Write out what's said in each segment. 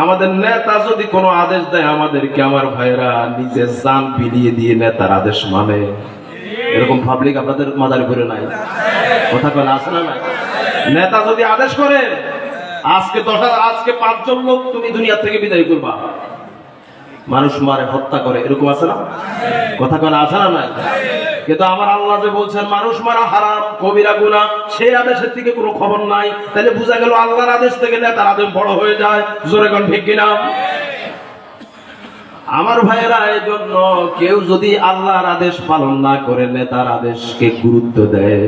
আমাদের নেতা যদি কোনো আদেশ দেয়, আমাদেরকে আমার ভাইরা নিজের জান বিলিয়ে দিয়ে নেতার আদেশ মানে। এরকম পাবলিক আপনাদের মাদারি করে নাই। কথা কেন, আছে না নেতা যদি আদেশ করে, আজকে দশ আজকে পাঁচজন লোক তুমি দুনিয়া থেকে বিদায় করবা। মানুষ মারে, হত্যা করে, এরকম আছে না? কথা কেন, আছে না কিন্তু আমার আল্লাহ যে বলছেন, মানুষ মারা হারাম, কবিরা গুণা, সেই আদেশের থেকে কোনো খবর নাই। তাহলে বোঝা গেল আল্লাহর আদেশ থেকে নেতার আদেশ বড় হয়ে যায়। জোরে কোন ঠিক কিনা? আমার ভাইয়েরা এই জন্য কেউ যদি আল্লাহর আদেশ পালন না করে, নেতার আদেশকে গুরুত্ব দেয়।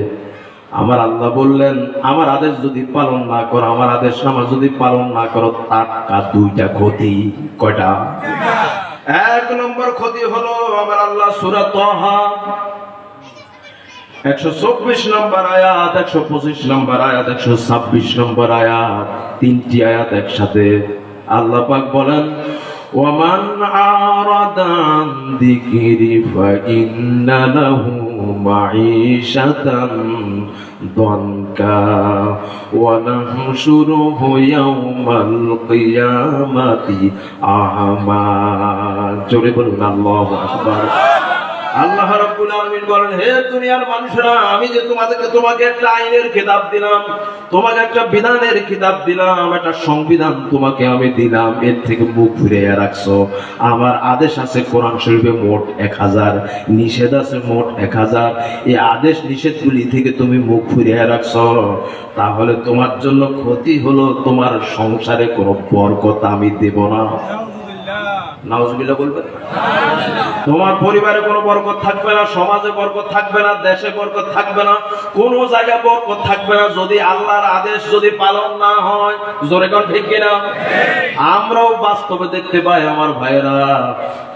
আমার আল্লাহ বললেন, আমার আদেশ যদি পালন না করো, আমার আদেশ আমার যদি পালন না করো টাকা দুইটা ক্ষতি। কয়টা? এক নম্বর ক্ষতি হলো আমার আল্লাহ সুরা তহা একশো চব্বিশ নম্বর আয়াত, একশো পঁচিশ নম্বর আয়াত, একশো ছাব্বিশ নম্বর আয়াত, তিনটি আয়াত একসাথে। আল্লাহ পাক বলেন ওমান আরাদান দিকিরি ফাইন্না লাহু মাঈশাতান দনকা ওয়া নাহশুরুহু ইয়াওমাল কিয়ামাতি আহমা জোরে বলুন, আল্লাহু আকবার। আল্লাহ রাব্বুল আলামিন বলেন, হে দুনিয়ার মানুষরা, আমি যে তোমাদেরকে, তোমাকে একটা আইনের কিতাব দিলাম, তোমাকে একটা বিধানের কিতাব দিলাম, একটা সংবিধান তোমাকে আমি দিলাম, এর থেকে মুখ ফিরিয়ে রাখছো। আমার আদেশ আছে কোরআন শরীফে মোট এক হাজার, নিষেধ আছে মোট এক হাজার। এই আদেশ, নিষেধগুলি থেকে তুমি মুখ ফিরিয়ে রাখছো। তাহলে তোমার জন্য ক্ষতি হলো তোমার সংসারে কোনো বরকত আমি দেব না। নাউজুবিল্লাহ বলবেন? তোমার পরিবারে কোনো বরকত থাকবে না, সমাজে বরকত থাকবে না, দেশে বরকত থাকবে না, কোনো জায়গায় বরকত থাকবে না, যদি আল্লাহর আদেশ যদি পালন না হয়, জোরে কোন ঠিক কিনা? আমরাও বাস্তবে দেখতে পাই আমার ভাইরা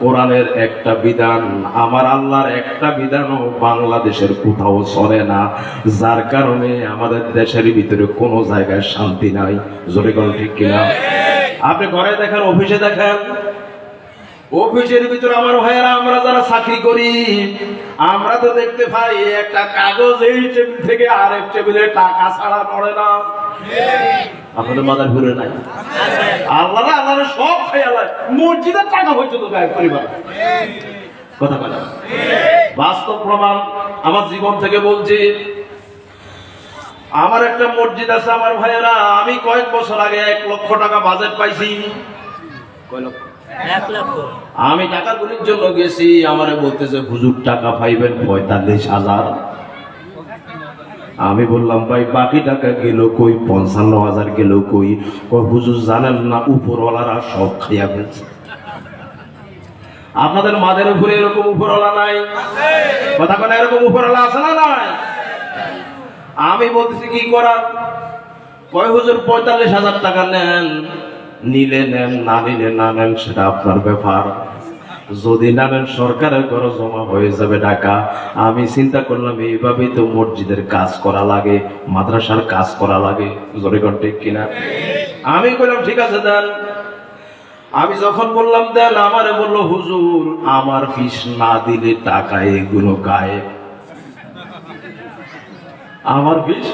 কোরআনের একটা বিধান, আমার আল্লাহর একটা বিধানও বাংলাদেশের কোথাও চলে না, যার কারণে আমাদের দেশের ভিতরে কোনো জায়গায় শান্তি নাই, জোরে কোন ঠিক কিনা? আপনি ঘরে দেখেন, অফিসে দেখেন অফিসের ভিতরে আমার ভাইয়েরা, আমরা যারা চাকরি করি, আমরা তো দেখতে পাই একটা কাগজ এই টেবিল থেকে আরেক টেবিলে টাকা ছাড়া পড়ে না। আপনাদের মাথায় ঘুরে নাই? আল্লাহ আল্লাহ সব খেয়ালায় মসজিদের টাকা হয়েছে তো পরিবার। কথা বলে বাস্তব প্রমাণ আমার জীবন থেকে বলছি। আমার একটা মসজিদ আছে, আমার ভাইয়েরা, আমি কয়েক বছর আগে এক লক্ষ টাকা বাজেট পাইছি। কয় লক্ষ? আমি টাকা গুলির জন্য গেছি, আমার বলতেছে, হুজুর, টাকা পাইবেন পঁয়তাল্লিশ হাজার। আমি বললাম, ভাই, বাকি টাকা গেল কই? পঞ্চান্ন হাজার গেল কই? কই হুজুর, জানেন না, উপরওয়ালারা সব খাইয়া ফেলছে। আপনাদের মাদের উপরে এরকম উপরওয়ালা নাই? কথা কথা এরকম উপরওয়ালা আছে না নাই? আমি বলতেছি, কি করার? কয়, হুজুর, পঁয়তাল্লিশ হাজার টাকা নেন। নিলে নেন, না নিলে না নেন, সেটা আপনার ব্যাপার। যদি না নেন, সরকারের ঘরে জমা হয়ে যাবে টাকা আমি চিন্তা করলাম, এইভাবেই তো মসজিদের কাজ করা লাগে, মাদ্রাসার কাজ করা লাগে। জোরে কোন ঠিক কিনা? আমি কইলাম, ঠিক আছে, দেন। আমি যখন বললাম, দেন, আমারে বলল, হুজুর, আমার ফিস না দিলে টাকা এগুলো গায়ে আমার ফিস?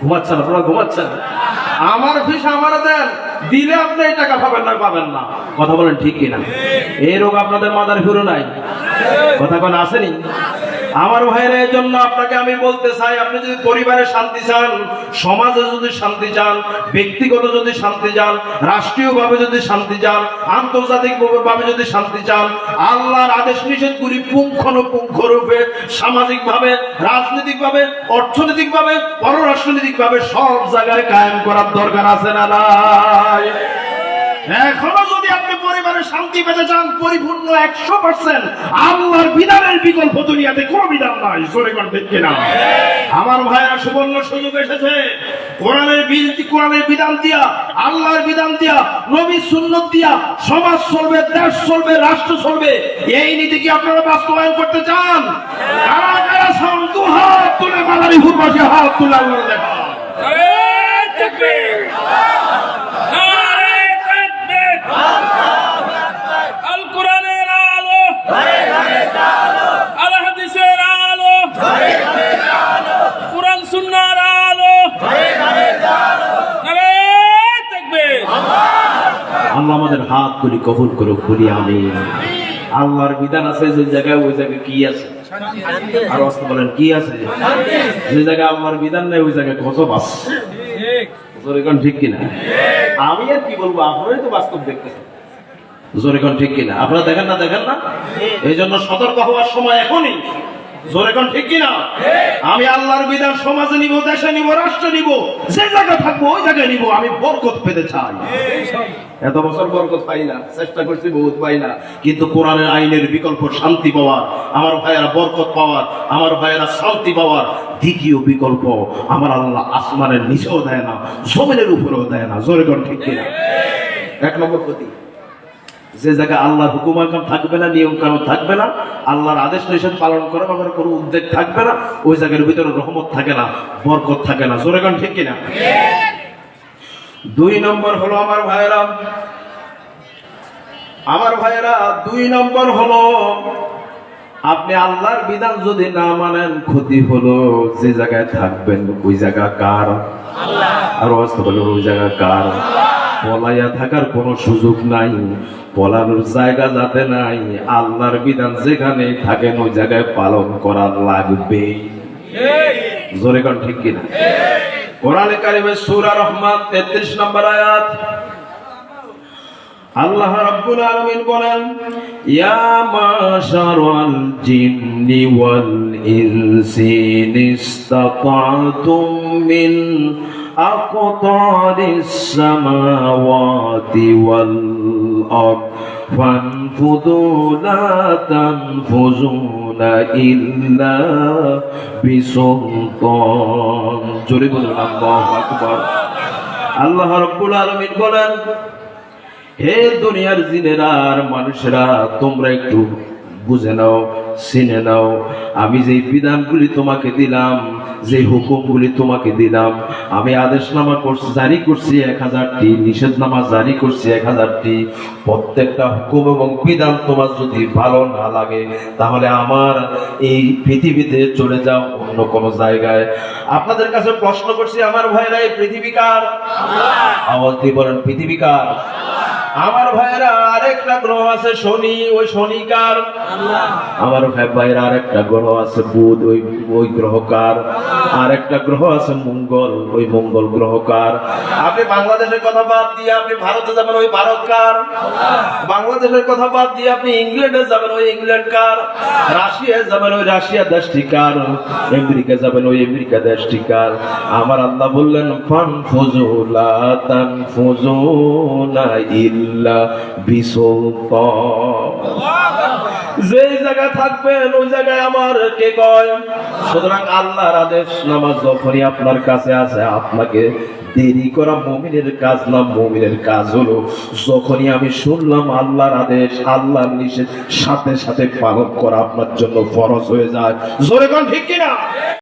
ঘুমাচ্ছেন, আপনারা ঘুমাচ্ছেন? আমার ফিস আমার দেন। দিলে আপনি এই টাকা পাবেন না পাবেন না। কথা বলেন ঠিক কিনা? এই রোগ আপনাদের মাথার ফিরো নাই? কথা কোন, আসেনি? আমার ভাইয়ের এই জন্য আপনাকে আমি বলতে চাই, আপনি যদি পরিবারে শান্তি চান, সমাজে যদি শান্তি চান, ব্যক্তিগত যদি শান্তি চান, রাষ্ট্রীয়ভাবে যদি শান্তি চান আন্তর্জাতিক ভাবে যদি শান্তি চান, আল্লাহর আদেশ নিষেধগুলি পুঙ্খানুপুঙ্খ রূপে সামাজিক ভাবে রাজনৈতিক ভাবে অর্থনৈতিক ভাবে পররাষ্ট্রনৈতিক ভাবে সব জায়গায় কায়েম করার দরকার আছে না নাই? এখনও যদি আপনি শান্তি পেতে চান, পরিপূর্ণ একশো পার্সেন্ট আল্লাহর বিধানের বিকল্প দুনিয়াতে কোন বিধান নাই সরে কোন ঠিক কিনা? আমার ভাইয়েরা সুবর্ণ সুযোগ এসেছে। কোরআনের কোরআনের বিধান দিয়া, আল্লাহর বিধান দিয়া নবী সুন্নত দিয়া, সমাজ চলবে, দেশ চলবে, রাষ্ট্র চলবে। এই নীতি কি আপনারা বাস্তবায়ন করতে চান? কারা কারা দু হাত তুলে মালারি হুরবাসী হাত তুলে আল্লাহ দেখা আল্লাহ আমাদের হাত করি কবুল করুক, বলি আমি আল্লাহর বিধান আছে, যে জায়গায় ওই জায়গায় কি আছে? আর অস্ত বলেন, কি আছে? যে জায়গায় আল্লাহর বিধান নেই, ওই জায়গায় কত বাস ঠিক কিনা? আমি আর কি বলব, আপনারাই তো বাস্তব দেখতেছেন। ঠিক কিনা? আপনারা দেখেন না দেখেন না? এই জন্য সতর্ক হওয়ার সময় এখনই জোরে কোন ঠিক কিনা? আমি আল্লাহর বিধান সমাজে নিব, দেশে নিব, রাষ্ট্রে নিব, যে জায়গায় থাকব, ওই জায়গায় নিব, আমি বরকত পেতে চাই। এত বছর বরকত পাই না, চেষ্টা করছি বহুত পাই না, কিন্তু কোরআনের আইনের বিকল্প শান্তি পাওয়ার, আমার ভাইয়েরা বরকত পাওয়ার, আমার ভাইয়েরা শান্তি পাওয়ার দ্বিতীয় বিকল্প আমার আল্লাহ আসমানের নিচেও দেয় না, জমিনের উপরেও দেয় না, জোরে কোন ঠিক কিনা? এক নম্বর ক্ষতি যে জায়গায় আল্লাহর হুকুম আকাম থাকবে না নিয়ম কানুন থাকবে না আল্লাহর আদেশ নিষেধ পালন করার ব্যাপারে কোনো উদ্যোগ থাকবে না ওই জায়গার ভিতরে রহমত থাকে না বরকত থাকে না। জোরে গান ঠিক কিনা? দুই নম্বর হলো আমার ভাইয়েরা আমার ভাইয়েরা দুই নম্বর হলো আপনি আল্লাহর বিধান যদি না মানেন ক্ষতি হলো যে জায়গায় থাকবেন ওই জায়গা কার? আর অস্ত হলো ওই জায়গা কার? পলাইয়া থাকার কোনো সুযোগ নাই। পলানোর জায়গা যাতে নাই, আল্লাহর বিধান যেখানে থাকেন, ওই জায়গায় পালন করা লাগবে। জোরে ঠিক কিনা? কোরআনে কারিমের সূরা রহমান 33 নম্বর আয়াত। আল্লাহ রাব্বুল আলামিন বলেন, ইয়া মাশারাল জিন্নি ওয়াল ইনসি মিন ওয়াল আরদ ফানফুদু লা তানফুজুনা ইল্লা বিসুলতান জোরে বলুন আল্লাহু আকবার আল্লাহ রাব্বুল আলামিন বলেন, হে দুনিয়ার জিনেরা আর মানুষেরা, তোমরা একটু বুঝে নাও চিনে নাও। আমি যে বিধানগুলি তোমাকে দিলাম যে হুকুমগুলি তোমাকে দিলাম আমি আদেশনামা করছি জারি করছি এক হাজারটি নিষেধনামা জারি করছি এক হাজারটি। প্রত্যেকটা হুকুম এবং বিধান তোমার যদি ভালো না লাগে তাহলে আমার এই পৃথিবীতে চলে যাও অন্য কোনো জায়গায়। আপনাদের কাছে প্রশ্ন করছি আমার ভাইরা এই পৃথিবীকার আওয়াজ দিয়ে বলেন পৃথিবীকার আমার ভাইয়েরা আরেকটা গ্রহ আছে শনি ওই শনিকার আমার ভাই ভাইয়েরা আরেকটা গ্রহ আছে বুধ ওই ওই গ্রহকার আরেকটা গ্রহ আছে মঙ্গল ওই মঙ্গল গ্রহকার আপনি বাংলাদেশের কথা বাদ দিয়ে আপনি ভারতে যাবেন ওই ভারতকার বাংলাদেশের কথা বাদ দিয়ে আপনি ইংল্যান্ডে যাবেন ওই ইংল্যান্ড কার? রাশিয়ায় যাবেন ওই রাশিয়া দেশটি কার? আমেরিকা যাবেন ওই আমেরিকা দেশটি কার? আমার আল্লাহ বললেন ফান ফুজুলা তান ফুজুনা আপনার কাছে আছে আপনাকে দেরি করা মমিনের কাজ না, মমিনের কাজ হলো যখনই আমি শুনলাম আল্লাহর আদেশ, আল্লাহর নিষেধ, সাথে সাথে পালন করা আপনার জন্য ফরজ হয়ে যায়। জোরে কোন ঠিক কিনা?